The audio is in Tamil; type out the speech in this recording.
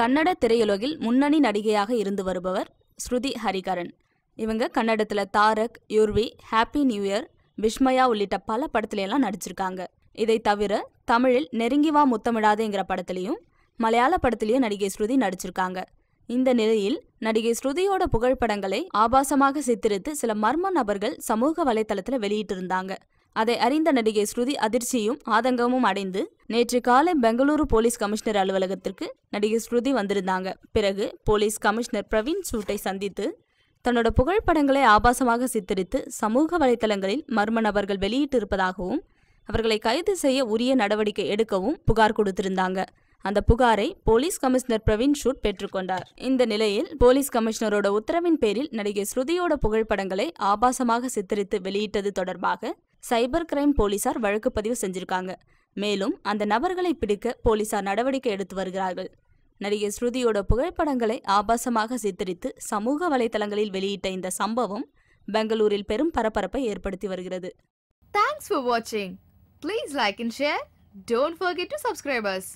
கன்னட திரையுலகில் முன்னணி நடிகையாக இருந்து வருபவர் ஸ்ருதி ஹரிகரன். இவங்க கன்னடத்தில் Tarak Urvi happy new year Vismaya உள்ளிட்ட பல படத்துல எல்லாம் நடிச்சிருக்காங்க. இதை தவிர தமிழில் நெருங்கி வா முத்தமிடாதேங்கிற படத்துலையும் மலையாள படத்துலையும் நடிகை ஸ்ருதி நடிச்சிருக்காங்க. இந்த நிலையில் நடிகை ஸ்ருதியோட புகைப்படங்களை ஆபாசமாக சித்தரித்து சில மர்ம நபர்கள் சமூக வலைத்தளத்துல வெளியிட்டிருந்தாங்க. அதை அறிந்த நடிகை ஸ்ருதி அதிர்ச்சியும் ஆதங்கமும் அடைந்து நேற்று காலை பெங்களூரு போலீஸ் கமிஷனர் அலுவலகத்திற்கு நடிகை ஸ்ருதி வந்திருந்தாங்க. பிறகு போலீஸ் கமிஷனர் பிரவீன் சூட்டை சந்தித்து தன்னோட புகைப்படங்களை ஆபாசமாக சித்தரித்து சமூக வலைதளங்களில் மர்ம நபர்கள் வெளியிட்டிருப்பதாகவும் அவர்களை கைது செய்ய உரிய நடவடிக்கை எடுக்கவும் புகார் கொடுத்திருந்தாங்க. அந்த புகாரை போலீஸ் கமிஷனர் பிரவீன் ஷூட் பெற்றுக்கொண்டார் இந்த நிலையில் போலீஸ் கமிஷனரோட உத்தரவின் பேரில் நடிகை ஸ்ருதியோட புகைப்படங்களை ஆபாசமாக சித்தரித்து வெளியிட்டது தொடர்பாக சைபர் கிரைம் போலீசார் வழக்கு பதிவு செஞ்சிருக்காங்க. மேலும் அந்த நபர்களை பிடிக்க போலீசார் நடவடிக்கை எடுத்து வருகிறார்கள். நடிகை ஸ்ருதியோட புகைப்படங்களை ஆபாசமாக சித்தரித்து சமூக வலைத்தளங்களில் வெளியிட்ட இந்த சம்பவம் பெங்களூரில் பெரும் பரபரப்பை ஏற்படுத்தி வருகிறது. தேங்க்ஸ் for வாட்சிங் please like and share Don't forget to subscribe us.